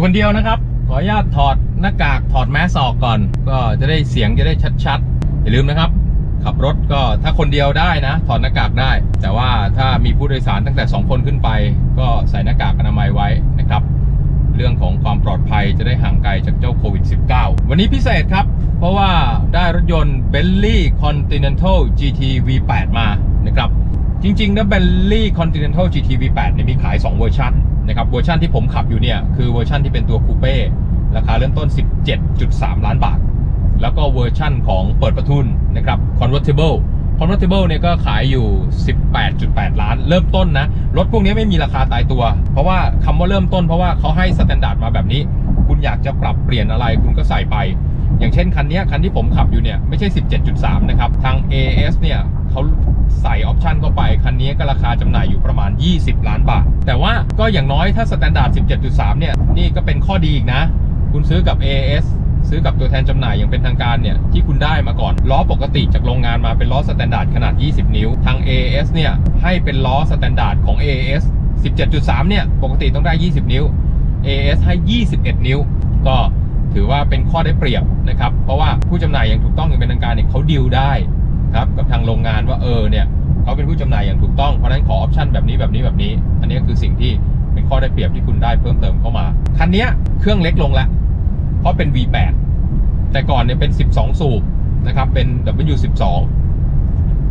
อยู่คนเดียวนะครับ ขออนุญาตถอดหน้ากากถอดแมสออกก่อน ก็จะได้เสียงจะได้ชัดๆ อย่าลืมนะครับ ขับรถก็ถ้าคนเดียวได้นะ ถอดหน้ากากได้ แต่ว่าถ้ามีผู้โดยสารตั้งแต่ 2 คนขึ้นไป ก็ใส่หน้ากากอนามัยไว้นะครับ เรื่องของความปลอดภัยจะได้ห่างไกลจากเจ้าโควิด -19 วันนี้พิเศษครับ เพราะว่าได้รถยนต์ Bentley Continental GT V8 มานะครับจริงๆนะ Bentley Continental GT V8 เนี่ยมีขาย 2 เวอร์ชัน นะครับเวอร์ชันที่ผมขับอยู่เนี่ยคือเวอร์ชันที่เป็นตัวคูเป้ราคาเริ่มต้น 17.3 ล้านบาท แล้วก็เวอร์ชั่นของเปิดประทุนนะครับ convertible convertible เนี่ยก็ขายอยู่ 18.8 ล้าน เริ่มต้นนะ รถพวกนี้ไม่มีราคาตายตัว เพราะว่าคำว่าเริ่มต้นเพราะว่าเขาให้สแตนดาร์ดมาแบบนี้ คุณอยากจะปรับเปลี่ยนอะไรคุณก็ใส่ไป อย่างเช่นคันนี้คันที่ผมขับอยู่เนี่ยไม่ใช่ 17.3 นะครับ ทาง AS เนี่ย เขาใส่ออปชันเข้าไป คันนี้ก็ราคาจำหน่ายอยู่ประมาณ 20 ล้านบาท แต่ว่าก็อย่างน้อยถ้าสแตนดาร์ด 17.3 เนี่ย นี่ก็เป็นข้อดีอีกนะ คุณซื้อกับ AS ซื้อกับตัวแทนจำหน่ายอย่างเป็นทางการเนี่ย ที่คุณได้มาก่อน ล้อปกติจากโรงงานมาเป็นล้อสแตนดาร์ดขนาด 20 นิ้ว ทาง AS เนี่ย ให้เป็นล้อสแตนดาร์ดของ AS 17.3 เนี่ย ปกติต้องได้ 20 นิ้ว AS ให้ 21 นิ้ว ก็ถือว่าเป็นข้อได้เปรียบนะครับ เพราะว่าผู้จำหน่ายอย่างถูกต้องอย่างเป็นทางการเนี่ยเขาดีลได้ ครับกับทางโรงงานว่าเออเนี่ยเขาเป็นผู้จำหน่ายอย่างถูกต้องเพราะฉะนั้นขอออปชันแบบนี้แบบนี้แบบนี้ อันนี้คือสิ่งที่เป็นข้อได้เปรียบที่คุณได้เพิ่มเติมเข้ามา คันนี้เครื่องเล็กลงล้วเพราะเป็น V8 แต่ก่อนเนี่ยเป็น 12 สูบนะครับเป็น W12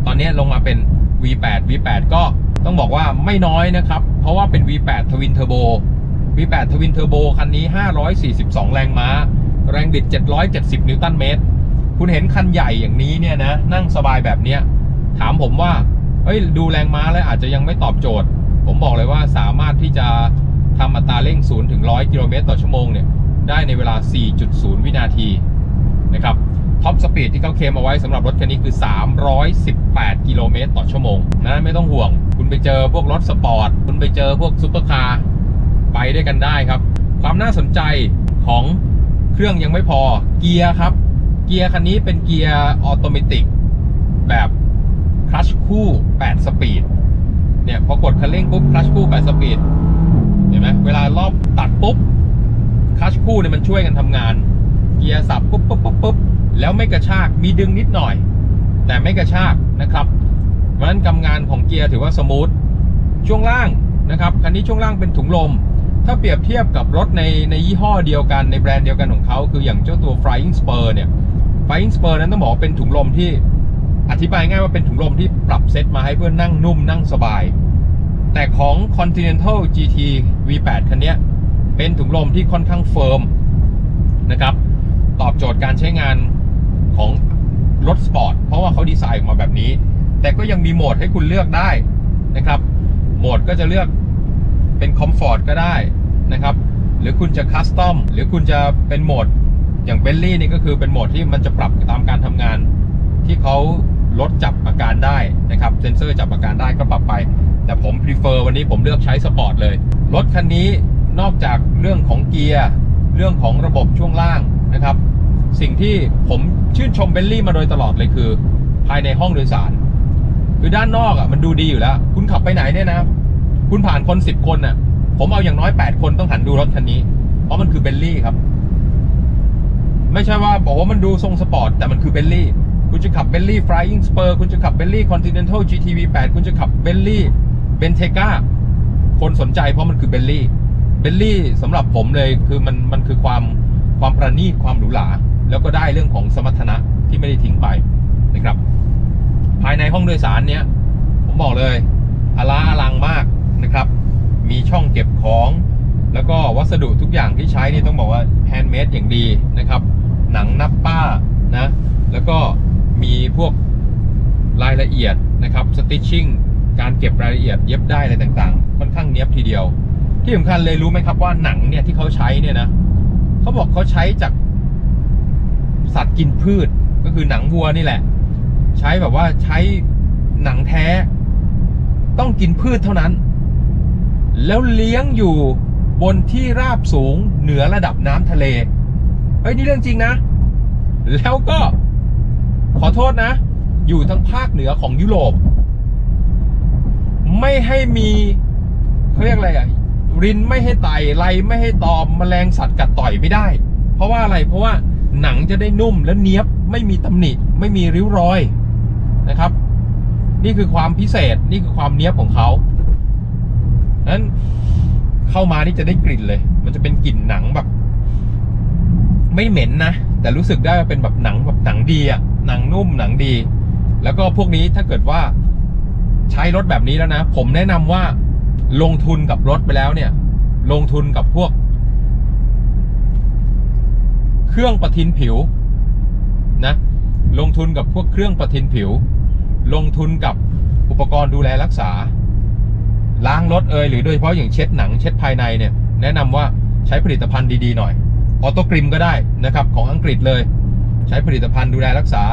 ตอนนี้ลงมาเป็น V8 V8 ก็ต้องบอกว่าไม่น้อยนะครับ เพราะว่าเป็น V8 ทวินเทอร์โบ V8 ทวินเทอร์โบคันนี้ 542 แรงม้า แรงบิด 770 นิวตันเมตร คุณเห็นคันใหญ่อย่างนี้เนี่ยนะนั่งสบายแบบเนี้ยถามผมว่าเฮ้ยดูแรงม้าแล้วอาจจะยังไม่ตอบโจทย์ ผมบอกเลยว่าสามารถที่จะทำอัตราเร่ง0ถึง100กิโลเมตรต่อชั่วโมงเนี่ยได้ในเวลา 4.0 วินาทีนะครับท็อปสปีดที่เขาเคลมเอาไว้สำหรับรถคันนี้คือ 318 กิโลเมตรต่อชั่วโมงนั้นไม่ต้องห่วง คุณไปเจอพวกรถสปอร์ต คุณไปเจอพวกซูเปอร์คาร์ไปด้วยกันได้ครับ ความน่าสนใจของเครื่องยังไม่พอเกียร์ครับ เกียร์คันนี้เป็นเกียร์ออโตเมติกแบบคลัชคู่ 8 สปีด เนี่ย พอกดคันเร่งปุ๊บคลัชคู่ 8 สปีด เห็นไหมเวลารอบตัดปุ๊บคลัชคู่เนี่ยมันช่วยกันทำงาน เกียร์สับปุ๊บปุ๊บปุ๊บปุ๊บแล้วไม่กระชาก มีดึงนิดหน่อย แต่ไม่กระชากนะครับ เพราะฉะนั้นกำงานของเกียร์ถือว่าสมูท ช่วงล่างนะครับ คันนี้ช่วงล่างเป็นถุงลม ถ้าเปรียบเทียบกับรถในในยี่ห้อเดียวกันในแบรนด์เดียวกันของเขาคืออย่างเจ้าตัว Flying Spur เนี่ย Flying Spur นั้นต้องบอกเป็นถุงลมที่อธิบายง่ายว่าเป็นถุงลมที่ปรับเซตมาให้เพื่อนั่งนุ่มนั่งสบาย แต่ของ Continental GT V8 คันนี้เป็นถุงลมที่ค่อนข้างเฟิร์มนะครับ ตอบโจทย์การใช้งานของรถสปอร์ตเพราะว่าเขาดีไซน์ออกมาแบบนี้ แต่ก็ยังมีโหมดให้คุณเลือกได้นะครับ โหมดก็จะเลือกเป็นคอมฟอร์ตก็ได้ นะครับ หรือคุณจะคัสตอมหรือคุณจะเป็นโหมดอย่างเบลลี่นี่ก็คือเป็นโหมดที่มันจะปรับตามการทำงาน ที่เขาลดจับอาการได้นะครับเซนเซอร์จับอาการได้ก็ปรับไป แต่ผม prefer วันนี้ผมเลือกใช้สปอร์ตเลย รถคันนี้นอกจากเรื่องของเกียร์เรื่องของระบบช่วงล่างนะครับ สิ่งที่ผมชื่นชมเบลลี่มาโดยตลอดเลยคือ ภายในห้องโดยสาร คือด้านนอกอะมันดูดีอยู่แล้ว คุณขับไปไหนเนี่ยนะ คุณผ่านคนสิบคนน่ะ ผมเอาอย่างน้อยแปดคนต้องหันดูรถคันนี้ เพราะมันคือเบลลี่ครับ ไม่ใช่ว่าบอกว่ามันดูทรงสปอร์ตแต่มันคือเบลลี่ คุณจะขับเบลลี่ Flying Spur คุณจะขับเบลลี่ Continental GTV 8 คุณจะขับเบลลี่เบนเทกาคนสนใจเพราะมันคือเบลลี่ เบลลี่สำหรับผมเลยคือมันมันคือความความประณีตความหรูหราแล้วก็ได้เรื่องของสมรรถนะที่ไม่ได้ทิ้งไปนะครับ ภายในห้องโดยสารเนี้ยผมบอกเลยอลาอลังมากนะครับ มีช่องเก็บของ แล้วก็วัสดุทุกอย่างที่ใช้นี่ต้องบอกว่าแฮนด์เมดอย่างดีนะครับ หนังนับป้านะ แล้วก็มีพวกรายละเอียดนะครับสติชชิ่งการเก็บรายละเอียดเย็บได้อะไรต่างๆ ค่อนข้างเนี้ยบทีเดียว ที่สำคัญเลยรู้ไหมครับว่าหนังเนี่ยที่เขาใช้เนี่ยนะเขาบอกเขาใช้จากสัตว์กินพืชก็คือหนังวัวนี่แหละ ใช้แบบว่าใช้หนังแท้ ต้องกินพืชเท่านั้น แล้วเลี้ยงอยู่บนที่ราบสูงเหนือระดับน้ำทะเล เฮ้ย นี่เรื่องจริงนะ แล้วก็ขอโทษนะ อยู่ทางภาคเหนือของยุโรป ไม่ให้มีเขาเรียกอะไรอะรินไม่ให้ไต่ไรไม่ให้ตอมแมลงสัตว์กัดต่อยไม่ได้ เพราะว่าอะไรเพราะว่าหนังจะได้นุ่มและเนี้ยบไม่มีตำหนิ ไม่มีริ้วรอยนะครับ นี่คือความพิเศษนี่คือความเนี้ยบของเขา นั้นเข้ามานี่จะได้กลิ่นเลย มันจะเป็นกลิ่นหนังแบบ ไม่เหม็นนะ แต่รู้สึกได้ว่าเป็นแบบหนังแบบหนังดีอะหนังนุ่มหนังดี แล้วก็พวกนี้ถ้าเกิดว่าใช้รถแบบนี้แล้วนะ ผมแนะนำว่าลงทุนกับรถไปแล้วเนี่ย ลงทุนกับพวก เครื่องประทินผิวนะ ลงทุนกับพวกเครื่องประทินผิว ลงทุนกับอุปกรณ์ดูแลรักษา ล้างรถเอยหรือโดยเฉพาะอย่างเช็ดหนังเช็ดภายในเนี่ยแนะนำว่าใช้ผลิตภัณฑ์ดีๆหน่อยออโตกริมก็ได้นะครับของอังกฤษเลย ใช้ผลิตภัณฑ์ดูแลรักษา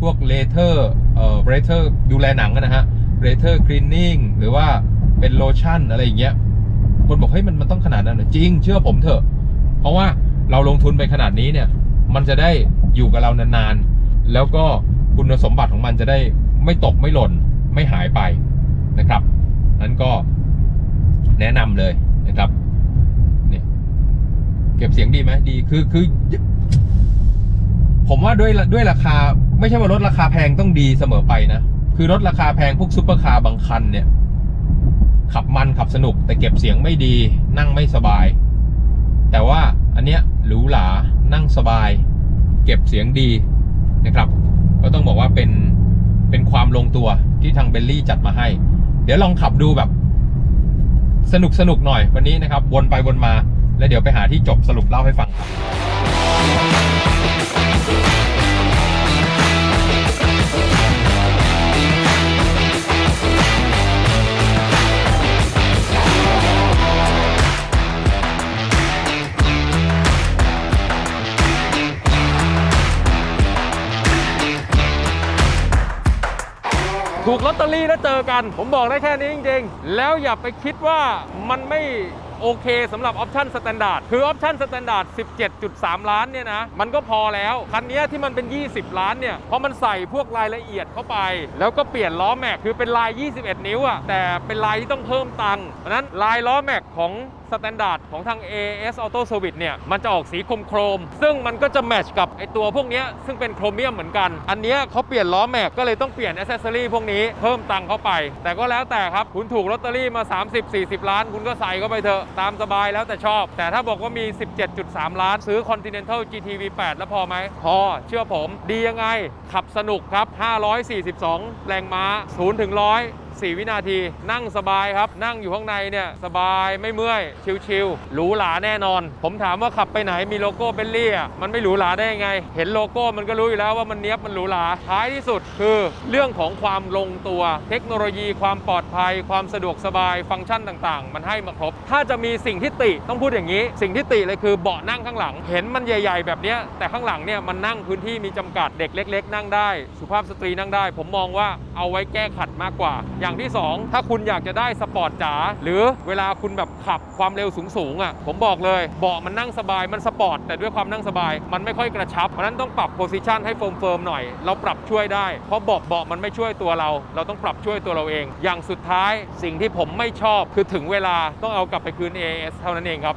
พวกเลเทอร์เอ่อเรเทอร์ดูแลหนังนะฮะเรเทอร์คลีนนิ่งหรือว่าเป็นโลชั่นอะไรอย่างเงี้ยคนบอกเฮ้ยมันมันต้องขนาดนั้นเหรอจริง เชื่อผมเถอะ เพราะว่าเราลงทุนไปขนาดนี้เนี่ยมันจะได้อยู่กับเรานานๆ แล้วก็คุณสมบัติของมันจะได้ไม่ตกไม่หล่นไม่หายไปนะครับ แนะนำเลยนะครับเนี่ยเก็บเสียงดีไหมดีคือคือ ผมว่าด้วยด้วยราคา ไม่ใช่ว่ารถราคาแพงต้องดีเสมอไปนะคือรถราคาแพงพวกซุปเปอร์คาร์บางคันเนี่ย ขับมันขับสนุก แต่เก็บเสียงไม่ดีนั่งไม่สบาย แต่ว่าอันเนี้ยหรูหรานั่งสบาย เก็บเสียงดีนะครับ ก็ต้องบอกว่าเป็นเป็นความลงตัวที่ทางเบลลี่จัดมาให้ เดี๋ยวลองขับดูแบบ สนุกสนุกหน่อยวันนี้นะครับ วนไปวนมา แล้วเดี๋ยวไปหาที่จบสรุปเล่าให้ฟังครับ ถูกลอตเตอรี่แล้วเจอกัน ผมบอกได้แค่นี้จริง ๆ แล้วอย่าไปคิดว่ามันไม่ โอเคสำหรับออปชั่นสแตนดาร์ดคือออปชั่นสแตนดาร์ด17.3 ล้านเนี่ยนะ มันก็พอแล้ว คันนี้ที่มันเป็น 20 ล้านเนี่ย เพราะมันใส่พวกรายละเอียดเข้าไป แล้วก็เปลี่ยนล้อแม็กคือเป็นลาย 21 นิ้วอะแต่เป็นลายที่ต้องเพิ่มตังค์เพราะนั้นลายล้อแม็กของสแตนดาร์ดของทาง AS Auto Service เนี่ย มันจะออกสีโครมโครม ซึ่งมันก็จะแมทช์กับไอตัวพวกนี้ซึ่งเป็นโครเมียมเหมือนกัน อันนี้เขาเปลี่ยนล้อแม็กก็เลยต้องเปลี่ยนอ c เซสซอรี่พวกนี้เพิ่มตังค์เข้าไป แต่ก็แล้วแต่ครับ คุณถูกลอตเตอรี่มา 30-40 ล้าน คุณก็ใส่เข้าไปเถอะตามสบายแล้วแต่ชอบ แต่ถ้าบอกว่ามี 17.3 ล้านซื้อ Continental GT V8 แล้วพอไหม พอ เชื่อผม ดียังไง ขับสนุกครับ 542 แรงม้า 0 ถึง 100 4 วินาที นั่งสบายครับ นั่งอยู่ข้างในเนี่ยสบายไม่เมื่อย ชิลๆหรูหราแน่นอน ผมถามว่าขับไปไหนมีโลโก้เบลลี่อะมันไม่หรูหราได้ยังไง เห็นโลโก้มันก็รู้อยู่แล้วว่ามันเนี้ยบมันหรูหราท้ายที่สุดคือเรื่องของความลงตัว เทคโนโลยีความปลอดภัย ความสะดวกสบายฟังก์ชันต่างๆ มันให้มาครบ ถ้าจะมีสิ่งที่ติต้องพูดอย่างนี้ สิ่งที่ติเลยคือเบาะนั่งข้างหลัง เห็นมันใหญ่ ๆ แบบเนี้ยแต่ข้างหลังเนี่ยมันนั่งพื้นที่มีจำกัดเด็กเล็ก ๆ นั่งได้ สุภาพสตรีนั่งได้ ผมมองว่าเอาไว้แก้ขัดมากกว่าอย่างที่สองถ้าคุณอยากจะได้สปอร์ตจ๋าหรือเวลาคุณแบบขับความเร็วสูงๆอะผมบอกเลยเบาะมันนั่งสบายมันสปอร์ตแต่ด้วยความนั่งสบาย มันไม่ค่อยกระชับเพราะฉะนั้นต้องปรับโพซิชันให้เฟิร์มๆหน่อย เราปรับช่วยได้ เพราะเบาะเบาะมันไม่ช่วยตัวเรา เราต้องปรับช่วยตัวเราเอง อย่างสุดท้ายสิ่งที่ผมไม่ชอบคือถึงเวลาต้องเอากลับไปคืน AS เท่านั้นเองครับ